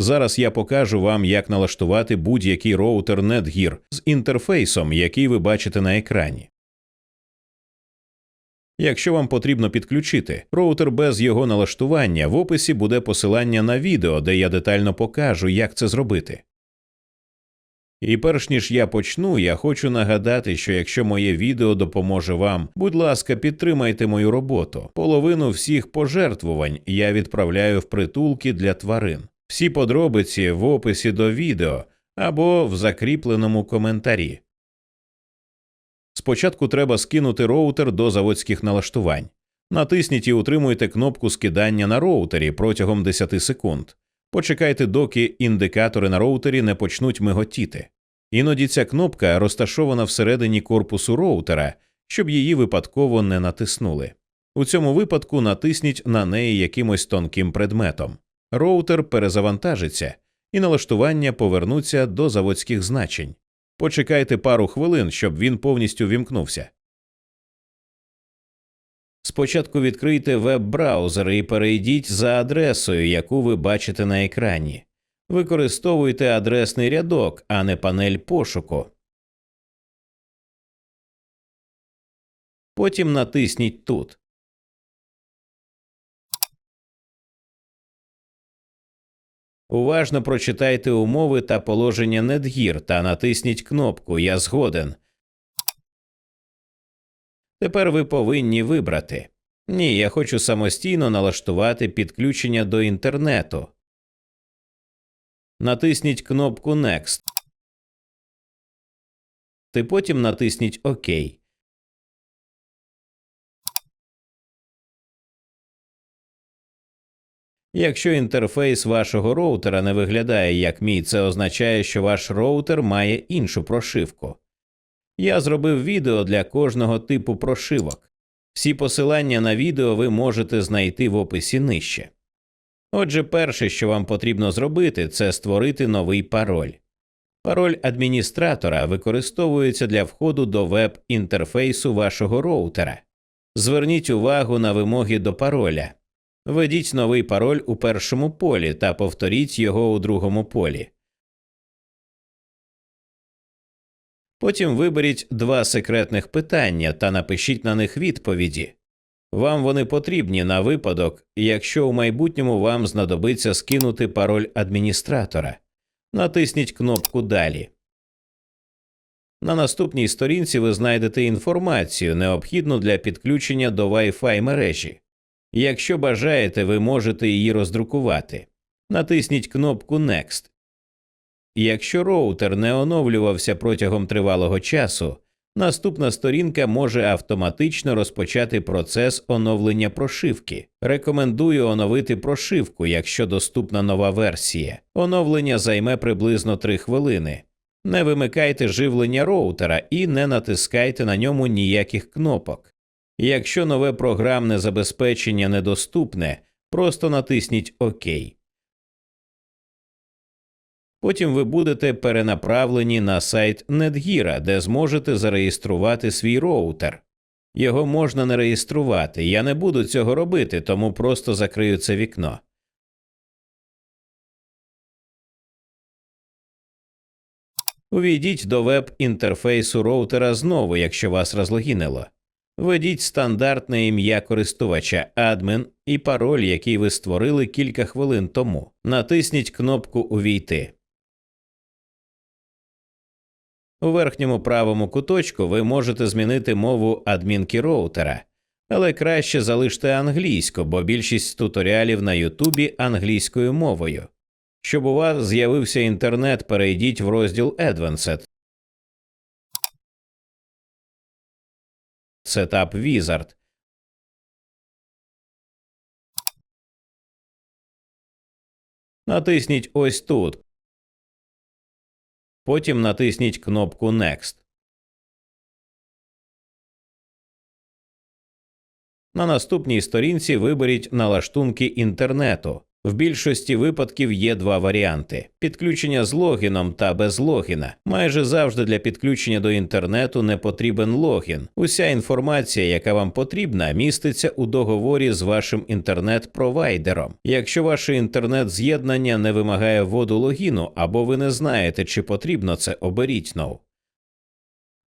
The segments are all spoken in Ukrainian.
Зараз я покажу вам, як налаштувати будь-який роутер Netgear з інтерфейсом, який ви бачите на екрані. Якщо вам потрібно підключити роутер без його налаштування, в описі буде посилання на відео, де я детально покажу, як це зробити. І перш ніж я почну, я хочу нагадати, що якщо моє відео допоможе вам, будь ласка, підтримайте мою роботу. Половину всіх пожертвувань я відправляю в притулки для тварин. Всі подробиці в описі до відео або в закріпленому коментарі. Спочатку треба скинути роутер до заводських налаштувань. Натисніть і утримуйте кнопку скидання на роутері протягом 10 секунд. Почекайте, доки індикатори на роутері не почнуть миготіти. Іноді ця кнопка розташована всередині корпусу роутера, щоб її випадково не натиснули. У цьому випадку натисніть на неї якимось тонким предметом. Роутер перезавантажиться, і налаштування повернуться до заводських значень. Почекайте пару хвилин, щоб він повністю вімкнувся. Спочатку відкрийте веб-браузер і перейдіть за адресою, яку ви бачите на екрані. Використовуйте адресний рядок, а не панель пошуку. Потім натисніть тут. Уважно прочитайте умови та положення Netgear та натисніть кнопку Я згоден. Тепер ви повинні вибрати. Ні, я хочу самостійно налаштувати підключення до інтернету. Натисніть кнопку Next. Ти потім натисніть ОК. Якщо інтерфейс вашого роутера не виглядає як мій, це означає, що ваш роутер має іншу прошивку. Я зробив відео для кожного типу прошивок. Всі посилання на відео ви можете знайти в описі нижче. Отже, перше, що вам потрібно зробити, це створити новий пароль. Пароль адміністратора використовується для входу до веб-інтерфейсу вашого роутера. Зверніть увагу на вимоги до пароля. Введіть новий пароль у першому полі та повторіть його у другому полі. Потім виберіть два секретних питання та напишіть на них відповіді. Вам вони потрібні на випадок, якщо у майбутньому вам знадобиться скинути пароль адміністратора. Натисніть кнопку Далі. На наступній сторінці ви знайдете інформацію, необхідну для підключення до Wi-Fi мережі. Якщо бажаєте, ви можете її роздрукувати. Натисніть кнопку Next. Якщо роутер не оновлювався протягом тривалого часу, наступна сторінка може автоматично розпочати процес оновлення прошивки. Рекомендую оновити прошивку, якщо доступна нова версія. Оновлення займе приблизно 3 хвилини. Не вимикайте живлення роутера і не натискайте на ньому ніяких кнопок. Якщо нове програмне забезпечення недоступне, просто натисніть ОК. Потім ви будете перенаправлені на сайт Netgear, де зможете зареєструвати свій роутер. Його можна не реєструвати. Я не буду цього робити, тому просто закрию це вікно. Увійдіть до веб-інтерфейсу роутера знову, якщо вас розлогінило. Введіть стандартне ім'я користувача адмін і пароль, який ви створили кілька хвилин тому. Натисніть кнопку Увійти. У верхньому правому куточку ви можете змінити мову адмінки роутера, але краще залиште англійську, бо більшість туторіалів на Ютубі англійською мовою. Щоб у вас з'явився інтернет, перейдіть в розділ Advanced. Setup Wizard. Натисніть ось тут. Потім натисніть кнопку Next. На наступній сторінці виберіть налаштунки інтернету. В більшості випадків є два варіанти: підключення з логіном та без логіна. Майже завжди для підключення до інтернету не потрібен логін. Уся інформація, яка вам потрібна, міститься у договорі з вашим інтернет-провайдером. Якщо ваше інтернет-з'єднання не вимагає вводу логіну або ви не знаєте, чи потрібно це, оберіть «No».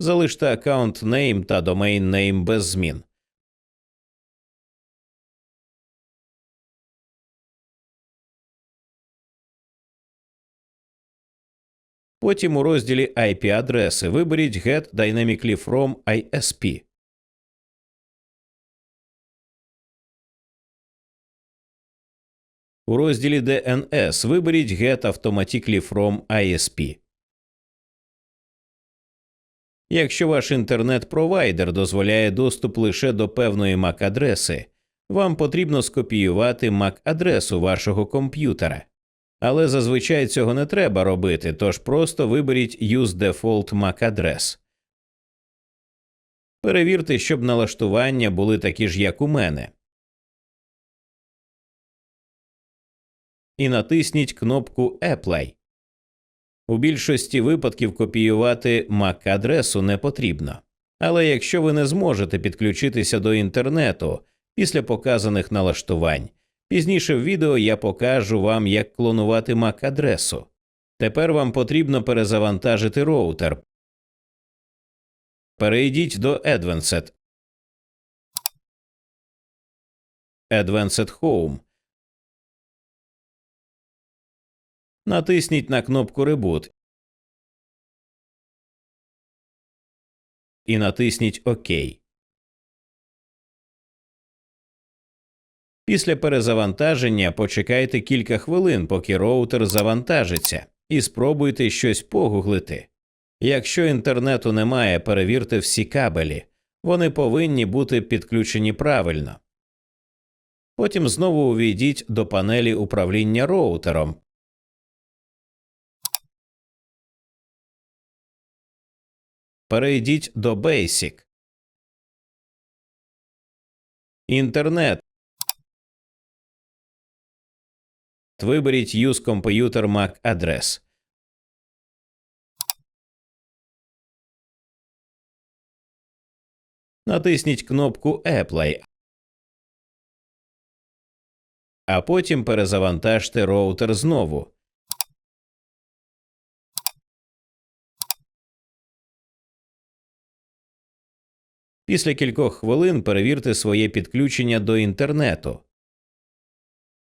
Залиште аккаунт name та domain name без змін. Потім у розділі IP-адреси виберіть Get Dynamically from ISP. У розділі DNS виберіть Get Automatically from ISP. Якщо ваш інтернет-провайдер дозволяє доступ лише до певної MAC-адреси, вам потрібно скопіювати MAC-адресу вашого комп'ютера. Але зазвичай цього не треба робити, тож просто виберіть Use Default MAC адрес. Перевірте, щоб налаштування були такі ж, як у мене. І натисніть кнопку Apply. У більшості випадків копіювати MAC-адресу не потрібно. Але якщо ви не зможете підключитися до інтернету після показаних налаштувань, пізніше в відео я покажу вам, як клонувати MAC-адресу. Тепер вам потрібно перезавантажити роутер. Перейдіть до Advanced. Advanced Home. Натисніть на кнопку Reboot і натисніть ОК. Після перезавантаження почекайте кілька хвилин, поки роутер завантажиться, і спробуйте щось погуглити. Якщо інтернету немає, перевірте всі кабелі. Вони повинні бути підключені правильно. Потім знову увійдіть до панелі управління роутером. Перейдіть до Basic. Інтернет. Виберіть Use Computer MAC адрес. Натисніть кнопку Apply, а потім перезавантажте роутер знову. Після кількох хвилин перевірте своє підключення до інтернету.